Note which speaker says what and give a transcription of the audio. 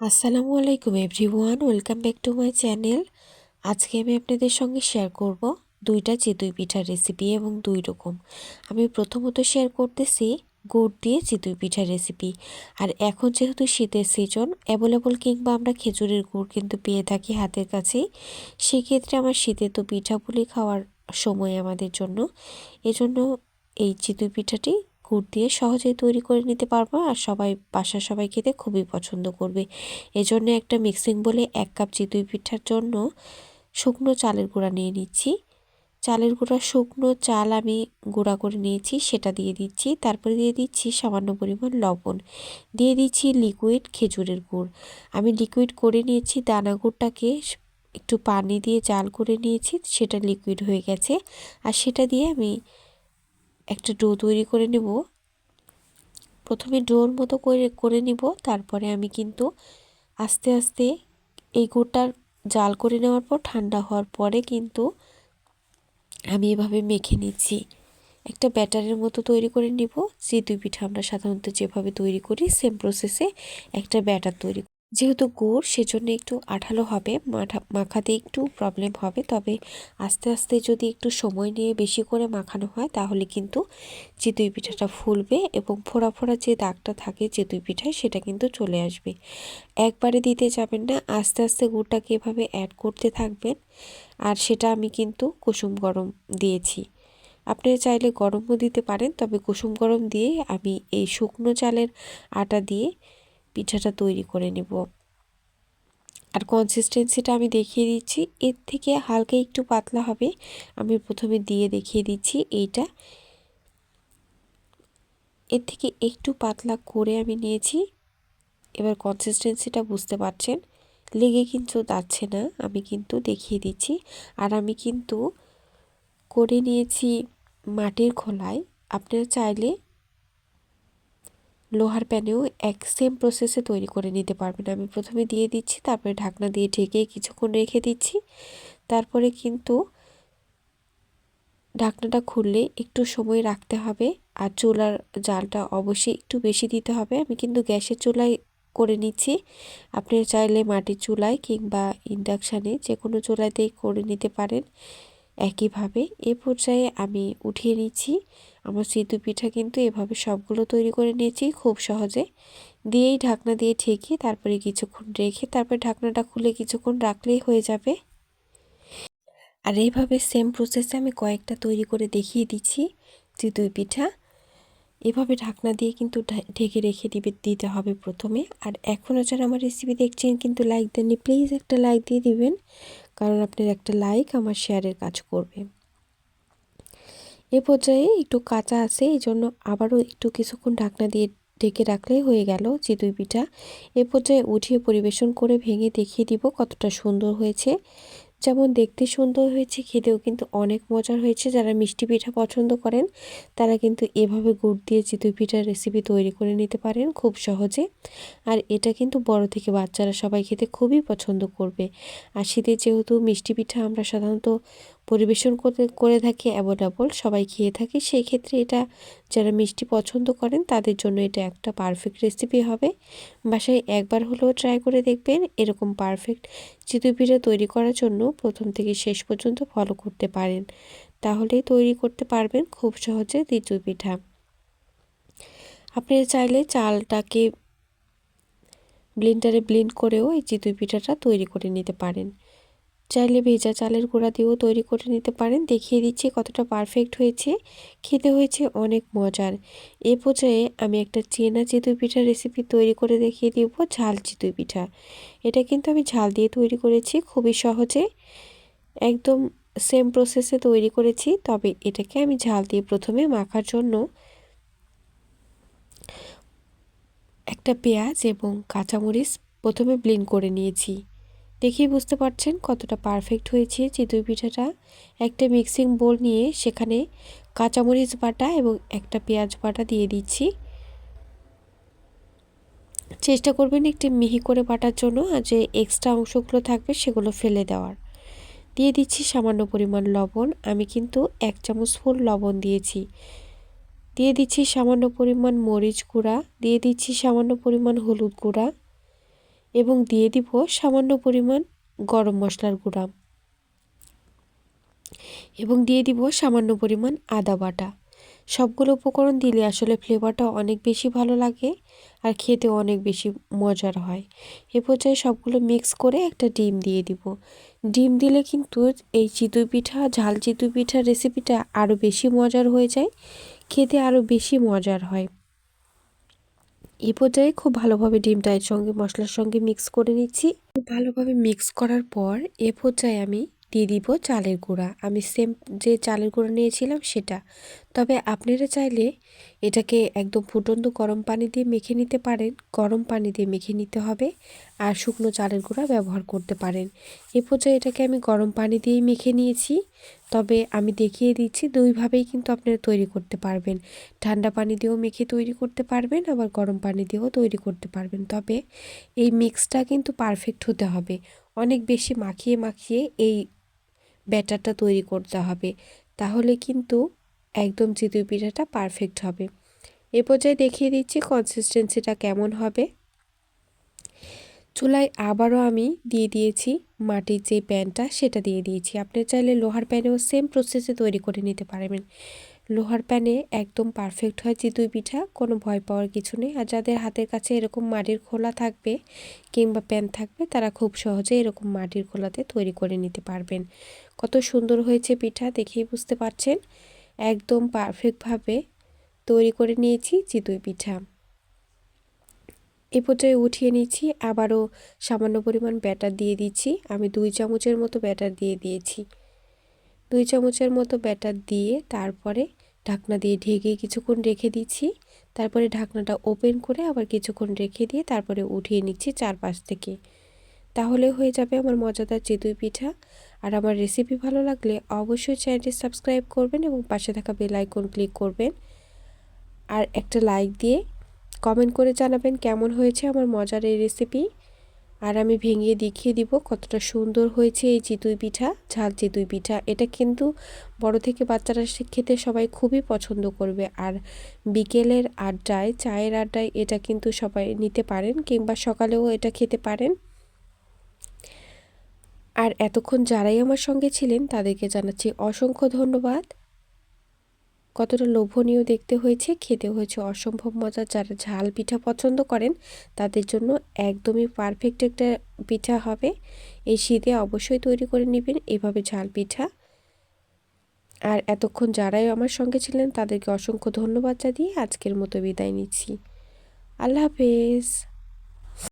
Speaker 1: আসসালামু আলাইকুম everyone, welcome back to my channel. আজকে আমি আপনাদের সঙ্গে শেয়ার করব দুইটা চিতই পিঠার রেসিপি এবং দুই রকম। আমি প্রথমত শেয়ার করতেছি গুড় দিয়ে চিতই পিঠার রেসিপি আর এখন যেহেতু শীতের সিজন অ্যাভেলেবল কিংবা আমরা খেজুরের গুড় কিন্তু পেয়ে থাকি হাতের কাছেই, সেক্ষেত্রে আমার শীতে তো পিঠাপুলি খাওয়ার সময় আমাদের জন্য। এজন্য এই চিতই পিঠাটি গুড় দিয়ে সহজেই তৈরি করে নিতে পারব আর সবাই, বাসার সবাই খেতে খুবই পছন্দ করবে। এজন্য একটা মিক্সিং বলে এক কাপ চিতই পিঠার জন্য শুকনো চালের গুঁড়া নিয়ে নিচ্ছি। চালের গুঁড়া, শুকনো চাল আমি গুঁড়া করে নিয়েছি, সেটা দিয়ে দিচ্ছি। তারপরে দিয়ে দিচ্ছি সামান্য পরিমাণ লবণ। দিয়ে দিচ্ছি লিকুইড খেজুরের গুড়। আমি লিকুইড করে নিয়েছি, দানা গুড়টাকে একটু পানি দিয়ে জাল করে নিয়েছি, সেটা লিকুইড হয়ে গেছে। আর সেটা দিয়ে আমি একটা ডো তৈরি করে নেব। প্রথমে ডোর মতো করে করে নিব, তারপরে আমি কিন্তু আস্তে আস্তে এই গুড়টার জাল করে নেওয়ার পর, ঠান্ডা হওয়ার পরে কিন্তু আমি এভাবে মেখে নিচ্ছি। একটা ব্যাটারের মতো তৈরি করে নিব। যে দুই পিঠা আমরা সাধারণত যেভাবে তৈরি করি সেম প্রসেসে একটা ব্যাটার তৈরি যেহেতু গুড়, সেজন্য একটু আঠালো হবে, মাঠা, মাখাতে একটু প্রবলেম হবে। তবে আস্তে আস্তে যদি একটু সময় নিয়ে বেশি করে মাখানো হয়, তাহলে কিন্তু চিতই পিঠাটা ফুলবে এবং ফোড়া ফোড়া যে দাগটা থাকে চিতই পিঠায়, সেটা কিন্তু চলে আসবে। একবারে দিতে যাবেন না, আস্তে আস্তে গুড়টাকে এভাবে অ্যাড করতে থাকবেন। আর সেটা আমি কিন্তু কুসুম গরম দিয়েছি। আপনি চাইলে গরমও দিতে পারেন, তবে কুসুম গরম দিয়ে আমি এই শুকনো চালের আটা দিয়ে পিঠাটা তৈরি করে নেব। আর কনসিস্টেন্সিটা আমি দেখিয়ে দিচ্ছি। এর থেকে হালকা একটু পাতলা হবে। আমি প্রথমে দিয়ে দেখিয়ে দিচ্ছি এইটা। এর থেকে একটু পাতলা করে আমি নিয়েছি। এবার কনসিস্টেন্সিটা বুঝতে পারছেন? লেগে কিন্তু যাচ্ছে না, আমি কিন্তু দেখিয়ে দিচ্ছি। আর আমি কিন্তু করে নিয়েছি মাটির খোলায়। আপনারা চাইলে লোহার প্যানেও এক সেম প্রসেসে তৈরি করে নিতে পারবেন। আমি প্রথমে দিয়ে দিচ্ছি, তারপরে ঢাকনা দিয়ে ঢেকে কিছুক্ষণ রেখে দিচ্ছি। তারপরে কিন্তু ঢাকনাটা খুললে একটু সময় রাখতে হবে আর চুলার জালটা অবশ্যই একটু বেশি দিতে হবে। আমি কিন্তু গ্যাসের চুলায় করে নিচ্ছি। আপনি চাইলে মাটির চুলায় কিংবা ইন্ডাকশানে যে কোনো চুলাতেই করে নিতে পারেন একইভাবে। এ পর্যায়ে আমি উঠিয়ে নিচ্ছি। আমার সিদ্ধ পিঠা কিন্তু এভাবে সবগুলো তৈরি করে নিয়েছি খুব সহজে। দিয়েই ঢাকনা দিয়ে ঠেকে তারপরে কিছুক্ষণ রেখে তারপরে ঢাকনাটা খুলে কিছুক্ষণ রাখলেই হয়ে যাবে। আর এইভাবে সেম প্রসেসে আমি কয়েকটা তৈরি করে দেখিয়ে দিচ্ছি চিতই পিঠা। এভাবে ঢাকনা দিয়ে কিন্তু ঢেকে রেখে দিবে, দিতে হবে প্রথমে। আর এখনও যারা আমার রেসিপি দেখছেন কিন্তু লাইক দেননি প্লিজ একটা লাইক দিয়ে দিবেন। কারণ আপনার একটা লাইক আমার শেয়ারের কাজ করবে। এ পর্যায়ে একটু কাঁচা আছে এই জন্য আবারও একটু কিছুক্ষণ ঢাকনা দিয়ে ঢেকে রাখলেই হয়ে গেল চিতই পিঠা। এ পর্যায়ে উঠিয়ে পরিবেশন করে ভেঙে দেখিয়ে দিব কতটা সুন্দর হয়েছে। যেমন দেখতে সুন্দর হয়েছে, খেতেও কিন্তু অনেক মজার হয়েছে। যারা মিষ্টি পিঠা পছন্দ করেন, তারা কিন্তু এভাবে গুড় দিয়ে চিতই পিঠার রেসিপি তৈরি করে নিতে পারেন খুব সহজে। আর এটা কিন্তু বড় থেকে বাচ্চারা সবাই খেতে খুবই পছন্দ করবে। আর শীতের যেহেতু মিষ্টি পিঠা আমরা সাধারণত পরিবেশন করতে, করে থাকি অ্যাভেলেবল সবাই খেয়ে থাকি। সেই ক্ষেত্রে এটা যারা মিষ্টি পছন্দ করেন, তাদের জন্য এটা একটা পারফেক্ট রেসিপি হবে। বাসায় একবার হলেও ট্রাই করে দেখবেন, এরকম পারফেক্ট চিতই পিঠা তৈরি করার জন্য প্রথম থেকে শেষ পর্যন্ত ফলো করতে পারেন। তাহলেই তৈরি করতে পারবেন খুব সহজে চিতই পিঠা। আপনি চাইলে চালটাকে ব্লিন্ডারে ব্লিন্ড করেও এই চিতই পিঠাটা তৈরি করে নিতে পারেন। চাইলে ভেজা চালের গুঁড়া দিয়েও তৈরি করে নিতে পারেন। দেখিয়ে দিচ্ছি কতটা পারফেক্ট হয়েছে। খেতে হয়েছে অনেক মজার। এ পর্যায়ে আমি একটা চেনা চিতই পিঠার রেসিপি তৈরি করে দেখিয়ে দিব, ঝাল চিতই পিঠা। এটা কিন্তু আমি ঝাল দিয়ে তৈরি করেছি, খুবই সহজে। একদম সেম প্রসেসে তৈরি করেছি, তবে এটাকে আমি ঝাল দিয়ে প্রথমে মাখার জন্য একটা পেঁয়াজ এবং কাঁচামরিচ প্রথমে ব্লিন করে নিয়েছি। দেখেই বুঝতে পারছেন কতটা পারফেক্ট হয়েছে চিতই পিঠাটা। একটা মিক্সিং বোল নিয়ে সেখানে কাঁচামরিচ বাটা এবং একটা পেঁয়াজ বাটা দিয়ে দিচ্ছি। চেষ্টা করবেন একটি মিহি করে বাটার জন্য আর যে এক্সট্রা অংশগুলো থাকবে সেগুলো ফেলে দেওয়ার। দিয়ে দিচ্ছি সামান্য পরিমাণ লবণ। আমি কিন্তু এক চামচ ফুল লবণ দিয়েছি। দিয়ে দিচ্ছি সামান্য পরিমাণ মরিচ গুঁড়া। দিয়ে দিচ্ছি সামান্য পরিমাণ হলুদ গুঁড়া। এবং দিয়ে দিব সামান্য পরিমাণ গরম মশলার গুঁড়া। এবং দিয়ে দিব সামান্য পরিমাণ আদা বাটা। সবগুলো উপকরণ দিলে আসলে ফ্লেভারটা অনেক বেশি ভালো লাগে আর খেতে অনেক বেশি মজার হয়। এ পর্যায়ে সবগুলো মিক্স করে একটা ডিম দিয়ে দিব। ডিম দিলে কিন্তু এই চিতই পিঠা, ঝাল চিতই পিঠার রেসিপিটা আরও বেশি মজার হয়ে যায়, খেতে আরও বেশি মজার হয়। এ পর্যায়ে খুব ভালোভাবে ডিমটা এর সঙ্গে মশলার সঙ্গে মিক্স করে নিচ্ছি। ভালোভাবে মিক্স করার পর এ পর্যায়ে আমি দিয়ে দিব চালের গুঁড়া। আমি সেম যে চালের গুঁড়া নিয়েছিলাম সেটা। তবে আপনারা চাইলে এটাকে একদম ফুটন্ত গরম পানি দিয়ে মেখে নিতে পারেন। গরম পানি দিয়ে মেখে নিতে হবে আর শুকনো চালের গুঁড়া ব্যবহার করতে পারেন। এ পর্যায়ে এটাকে আমি গরম পানি দিয়েই মেখে নিয়েছি। তবে আমি দেখিয়ে দিচ্ছি, দুইভাবেই কিন্তু আপনারা তৈরি করতে পারবেন। ঠান্ডা পানি দিয়েও মেখে তৈরি করতে পারবেন, আবার গরম পানি দিয়েও তৈরি করতে পারবেন। তবে এই মিক্সটা কিন্তু পারফেক্ট হতে হবে। অনেক বেশি মাখিয়ে মাখিয়ে এই ব্যাটারটা তৈরি করতে হবে। তাহলে কিন্তু একদম চিতই পিঠাটা পারফেক্ট হবে। এ পর্যায়ে দেখিয়ে দিচ্ছি কনসিস্টেন্সিটা কেমন হবে। চুলায় আবারও আমি দিয়ে দিয়েছি মাটির যে প্যানটা, সেটা দিয়ে দিয়েছি। আপনি চাইলে লোহার প্যানেও সেম প্রসেসে তৈরি করে নিতে পারবেন। লোহার প্যানে একদম পারফেক্ট হয় চিতুই পিঠা, কোনো ভয় পাওয়ার কিছু নেই। আর যাদের হাতের কাছে এরকম মাটির খোলা থাকবে কিংবা প্যান থাকবে, তারা খুব সহজে এরকম মাটির খোলাতে তৈরি করে নিতে পারবেন। কত সুন্দর হয়েছে পিঠা, দেখেই বুঝতে পারছেন? একদম পারফেক্টভাবে তৈরি করে নিয়েছি চিতুই পিঠা। এ পর্যায়ে উঠিয়ে নিচ্ছি, আবারও সামান্য পরিমাণ ব্যাটার দিয়ে দিচ্ছি। আমি দুই চামচের মতো ব্যাটার দিয়ে দিয়েছি। দুই চামচের মতো ব্যাটার দিয়ে তারপরে ঢাকনা দিয়ে ঢেকে কিছুক্ষণ রেখে দিচ্ছি। তারপরে ঢাকনাটা ওপেন করে আবার কিছুক্ষণ রেখে দিয়ে তারপরে উঠিয়ে নিচ্ছি চারপাশ থেকে। তাহলে হয়ে যাবে আমার মজাদার চিতুই পিঠা। আর আমার রেসিপি ভালো লাগলে অবশ্যই চ্যানেলটি সাবস্ক্রাইব করবেন এবং পাশে থাকা বেল আইকন ক্লিক করবেন। আর একটা লাইক দিয়ে কমেন্ট করে জানাবেন কেমন হয়েছে আমার মজার এই রেসিপি আর আমি ভেঙে দেখিয়ে দিব কতটা সুন্দর হয়েছে এই চিতুই পিঠা, ঝাল চিতুই পিঠা। এটা কিন্তু বড় থেকে বাচ্চারা খেতে সবাই খুবই পছন্দ করবে। আর বিকেলের আড্ডায়, চায়ের আড্ডায় এটা কিন্তু সবাই নিতে পারেন কিংবা সকালেও এটা খেতে পারেন। আর এতক্ষণ যারাই আমার সঙ্গে ছিলেন তাদেরকে জানাচ্ছি অসংখ্য ধন্যবাদ। কতটা লোভনীয় দেখতে হয়েছে খেতে হয়েছে অসম্ভব মজা। যারা ঝাল পিঠা পছন্দ করেন, তাদের জন্য একদমই পারফেক্ট একটা পিঠা হবে। এই শীতে অবশ্যই তৈরি করে নেবেন এভাবে ঝাল পিঠা। আর এতক্ষণ যারাই আমার সঙ্গে ছিলেন, তাদেরকে অসংখ্য ধন্যবাদ জানিয়ে আজকের মতো বিদায় নিচ্ছি। আল্লাহ হাফেজ।